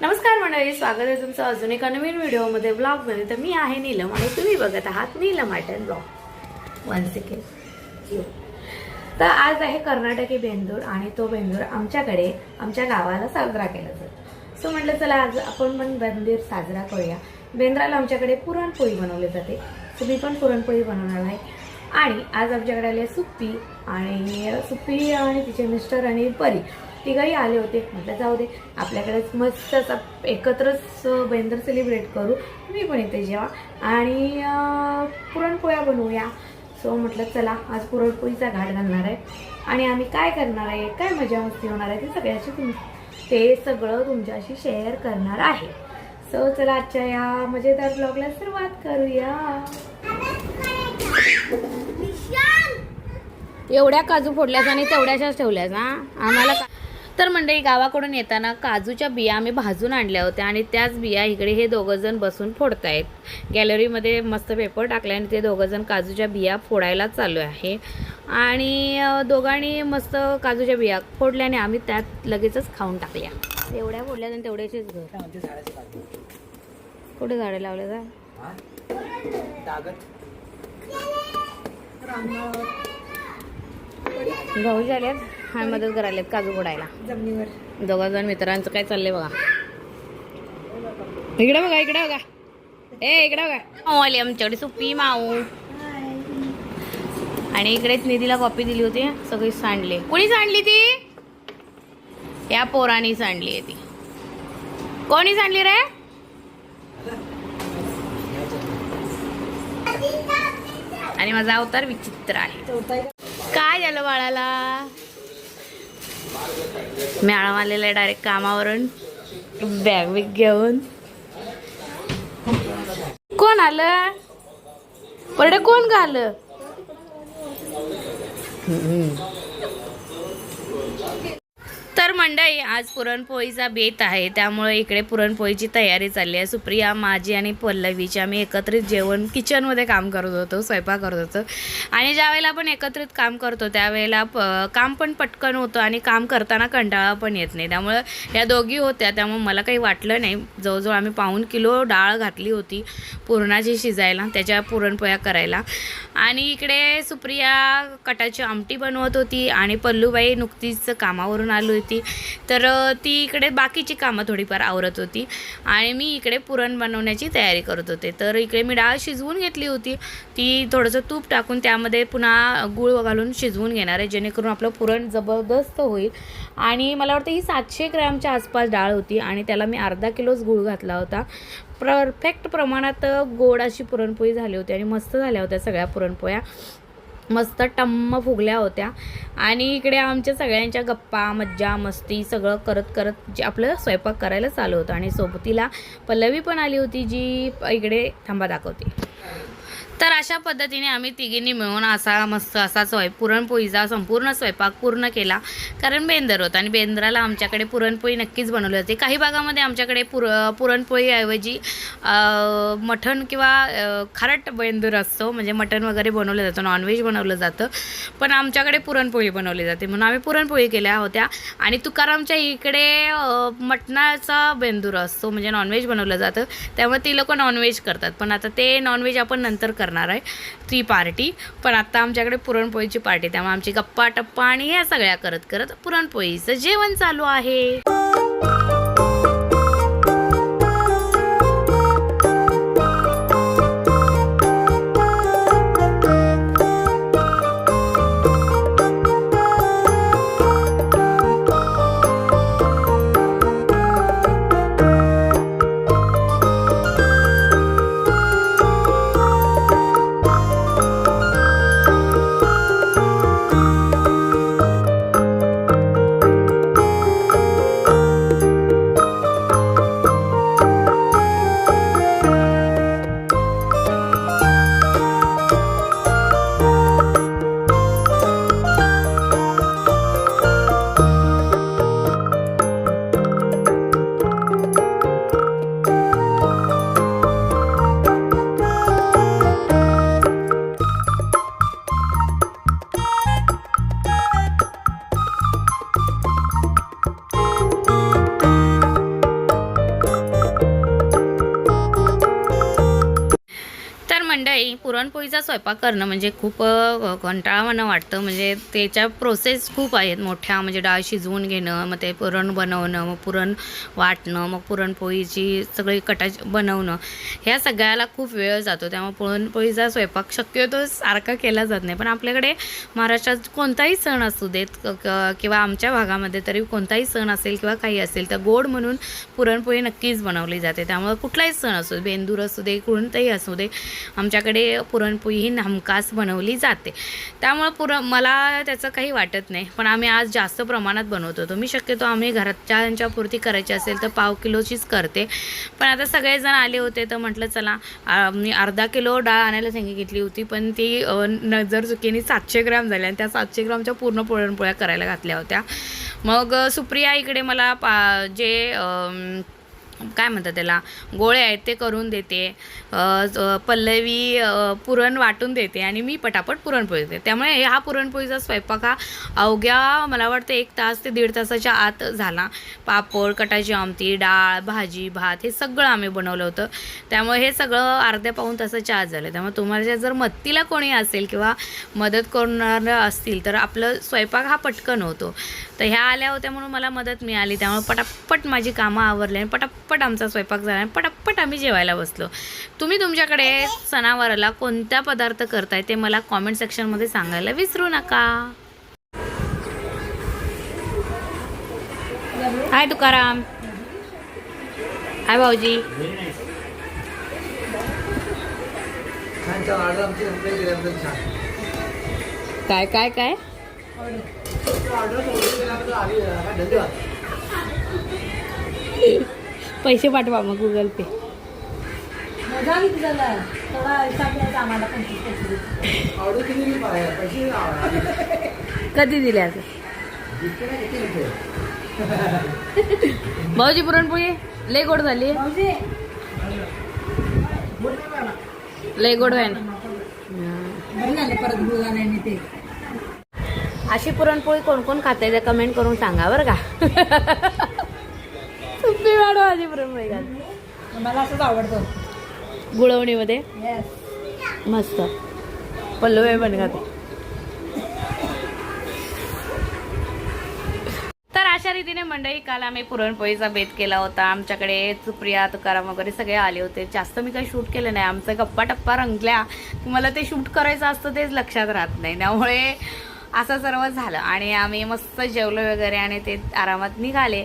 नमस्कार मंडळी स्वागत आहे तुमचं अजून एका नवीन व्हिडिओमध्ये ब्लॉगमध्ये. तर मी आहे नीलम आणि तुम्ही बघत आहात नीलम आटन ब्लॉग वन सेकंड तर आज आहे कर्नाटकी बेंदूर आणि तो बेंदूर आमच्याकडे आमच्या गावाला साजरा केला जातो. सो म्हटलं चला आज आपण पण बेंदूर साजरा करूया. बेंद्राला आमच्याकडे पुरणपोळी बनवली जाते. सो मी पण पुरणपोळी बनवणार आहे. आणि आज आमच्याकडे आले सुप्पी आणि सुप्पी आणि तिचे मिस्टर आणि परी. तिघही आले होते. म्हटलं जाऊ दे आपल्याकडेच मस्त असा एकत्रच बेंदर सेलिब्रेट करू. मी पण येते जेव्हा आणि पुरणपोळ्या बनवूया. सो म्हटलं चला आज पुरणपोळीचा घाट घालणार आहे. आणि आम्ही काय करणार आहे काय मजा मस्ती होणार आहे ते सगळ्याची तुम ते सगळं तुमच्याशी शेअर करणार आहे. सो चला आजच्या या मजेदार ब्लॉगला सुरुवात करूया. एवढ्या काजू फोडल्यास आणि तेवढ्याशाच ठेवल्यास ना आम्हाला तर मंडळी गावाकडून येताना काजूच्या बिया आम्ही भाजून आणल्या होत्या आणि त्याच बिया इकडे हे दोघं जण बसून फोडतायत. गॅलरीमध्ये मस्त पेपर टाकला आणि ते दोघं जण काजूच्या बिया फोडायला चालू आहे. आणि दोघांनी मस्त काजूच्या बिया फोडल्याने आम्ही त्यात लगेचच खाऊन टाकल्या. एवढ्या फोडल्या आणि तेवढ्याचेच घर. कुठे झाडे लावले जा भाऊ झाल्यात हा मदत करायला काजू जमिनीवर. दोघा जण मित्रांचं काय चाललंय बघा. इकडे बघा इकडे बघा. ए इकडे बघा. आली आमच्याकडे सुप्पी माऊ. आणि इकडेच निधीला कॉपी दिली होती सगळी सांडली. कोणी सांडली ती? या पोरानी सांडली आहे ती. कोणी सांडली रे? आणि माझा अवतार विचित्र आहे. काय झालं बाळाला? मॅडम आलेला आहे डायरेक्ट कामावरून. बॅग बिग घेऊन. कोण आलं? परडे कोण घाल मंडई मंडळी आज पुरणपोळीचा बेत आहे. त्यामुळे इकडे पुरणपोळीची तयारी चालली आहे. सुप्रिया माझी आणि पल्लवीची आम्ही एकत्रित जेवण किचनमध्ये काम करत होतो स्वयंपाक करत होतो. आणि ज्यावेळेला आपण एकत्रित काम करतो त्यावेळेला प काम पण पटकन होतं आणि काम करताना कंटाळा पण येत नाही. त्यामुळं या दोघी होत्या त्यामुळे मला काही वाटलं नाही. जवळजवळ आम्ही पाऊन किलो डाळ घातली होती पुरणाची शिजायला त्याच्या पुरणपोळ्या करायला. आणि इकडे सुप्रिया कटाची आमटी बनवत होती आणि पल्लूबाई नुकतीच कामावरून आली होती. तर ती इकडे बाकीची कामं थोडीफार आवरत होती आणि मी इकडे पुरण बनवण्याची तयारी करत होते. तर इकडे मी डाळ शिजवून घेतली होती. ती थोडंसं तूप टाकून त्यामध्ये पुन्हा गूळ घालून शिजवून घेणार आहे जेणेकरून आपलं पुरण जबरदस्त होईल. आणि मला वाटतं ही सातशे ग्रॅमच्या आसपास डाळ होती आणि त्याला मी अर्धा किलोच गूळ घातला होता. परफेक्ट प्रमाणात गोड अशी पुरणपोळी झाली होती आणि मस्त झाल्या होत्या सगळ्या पुरणपोळ्या. मस्त टम्म फुगल्या होत्या. आणि इकडे आमच्या सगळ्यांच्या गप्पा मज्जा मस्ती सगळं करत करत जे आपलं स्वयंपाक करायला चालू होतं. आणि सोबतीला पल्लवी पण आली होती जी इकडे थांबा दाखवते. तर अशा पद्धतीने आम्ही तिघींनी मिळून असा मस्त असा स्वय पुरणपोळीचा संपूर्ण स्वयंपाक पूर्ण केला. कारण बेंदर होता आणि बेंदराला आमच्याकडे पुरणपोळी नक्कीच बनवली जाते काही भागामध्ये आमच्याकडे पुर पुरणपोळीऐवजी मठण मटण किंवा खारट बेंदूर असतो. म्हणजे मटण वगैरे बनवलं जातं नॉनव्हेज बनवलं जातं. पण आमच्याकडे पुरणपोळी बनवली जाते. म्हणून आम्ही पुरणपोळी केल्या होत्या. आणि तुकारामच्या इकडे मटणाचा बेंदूर असतो. म्हणजे नॉनव्हेज बनवलं जातं. त्यामुळे ती लोक नॉनव्हेज करतात. पण आता ते नॉनव्हेज आपण नंतर करणार आहे. ती पार्टी पण आता आमच्याकडे पुरणपोळीची पार्टी त्यामुळे आमची गप्पा टप्पा आणि या सगळ्या करत करत पुरणपोळीचं जेवण चालू आहे. पुरणपोळीचा स्वयंपाक करणं म्हणजे खूप कंटाळावानं वाटतं. म्हणजे त्याच्या प्रोसेस खूप आहेत मोठ्या. म्हणजे डाळ शिजवून घेणं मग ते पुरण बनवणं मग पुरण वाटणं मग पुरणपोळीची सगळी कटा बनवणं. ह्या सगळ्याला खूप वेळ जातो. त्यामुळे पुरणपोळीचा स्वयंपाक शक्यतो सारखा केला जात नाही. पण आपल्याकडे महाराष्ट्रात कोणताही सण असू देत क- क- किंवा आमच्या भागामध्ये तरी कोणताही सण असेल किंवा काही असेल तर गोड म्हणून पुरणपोळी नक्कीच बनवली जाते. त्यामुळे कुठलाही सण असू दे बेंदूर असू दे कोणताही असू दे आमच्याकडे पुरणपोळी ही हमखास बनवली जाते. त्यामुळं पुरण मला त्याचं काही वाटत नाही. पण आम्ही आज जास्त प्रमाणात बनवत. होतो मी शक्यतो आम्ही घरच्यांच्या पुरती करायची असेल तर पाव किलोचीच करते. पण आता सगळेजण आले होते तर म्हटलं चला मी अर्धा किलो डाळ आणायला सांगितली होती. पण ती नजर चुकीने सातशे ग्रॅम झाल्या आणि त्या सातशे ग्रामच्या पूर्ण पुरणपोळ्या करायला घातल्या होत्या. मग सुप्रिया इकडे मला पा जे काय म्हणतात त्याला गोळे आहेत ते करून देते पल्लवी पुरण वाटून देते आणि मी पटापट पुरणपोळी देते त्यामुळे हा पुरणपोळीचा स्वयंपाक हा अवघ्या मला वाटतं एक तास ते दीड तासाच्या आत झाला. पापड कटाची आमटी डाळ भाजी भात हे सगळं आम्ही बनवलं होतं. त्यामुळे हे सगळं अर्ध्या पाऊन तासाच्या आत झालं. त्यामुळे तुम्हाला जर मदतीला कोणी असेल किंवा मदत करणारं असतील तर आपलं स्वयंपाक हा पटकन होतो. तर ह्या आल्या होत्या म्हणून मला मदत मिळाली. त्यामुळे पटापट माझी कामं आवरली आणि पटापट आमचा स्वयंपाक झाला आणि पटापट आम्ही जेवायला बसलो. तुम्ही तुमच्याकडे सणावाराला कोणत्या पदार्थ करताय ते मला कॉमेंट सेक्शनमध्ये सांगायला विसरू नका. हाय तुकाराम. हाय भाऊजी. काय काय काय? धन्यवाद पैसे पाठवा मग गुगल पे. कधी दिल्या. भाऊजी पुरणपोळी? लय गोड झाली. लय गोड आहे ना. अशी पुरणपोळी कोण कोण खाते ते कमेंट करून सांगा बरं का. सुप्पी मॅडम माझी पुरणपोळी मला असंच आवडतं. गुळवणीमध्ये? मस्त. पल्लवी पण खाते. तर अशा रीतीने मंडळी काल आम्ही पुरणपोळीचा बेत केला होता. आमच्याकडे सुप्रिया तुकाराम वगैरे सगळे आले होते. जास्त मी काही शूट केलं नाही. आमचा गप्पा टप्पा रंगल्या. मला ते शूट करायचं असतं तेच लक्षात राहत नाही. त्यामुळे असं सर्व झालं. आणि आम्ही मस्त जेवलो वगैरे आणि ते आरामात निघाले.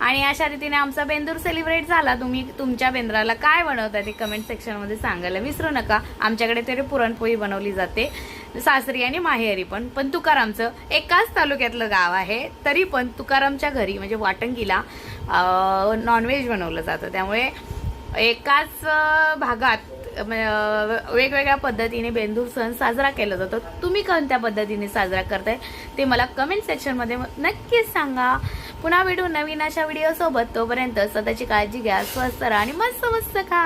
आणि अशा रीतीने आमचा बेंदूर सेलिब्रेट झाला. तुम्ही तुमच्या बेंद्राला काय बनवता ते कमेंट सेक्शनमध्ये सांगायला विसरू नका. आमच्याकडे तरी पुरणपोळी बनवली जाते. सासरी आणि माहेरी पण. पण तुकारामचं एकाच तालुक्यातलं गाव आहे. तरी पण तुकारामच्या घरी म्हणजे वाटंगीला नॉनव्हेज बनवलं जातं. त्यामुळे एकाच भागात वेगवेगळ्या पद्धतीने बेंदूर सण साजरा केला जातो. तुम्ही कोणत्या पद्धतीने साजरा करताय ते मला कमेंट सेक्शनमध्ये नक्कीच सांगा. पुन्हा भेटू नवीन अशा व्हिडिओसोबत तोपर्यंत स्वतःची काळजी घ्या स्वस्त राहा आणि मस्त मस्त खा.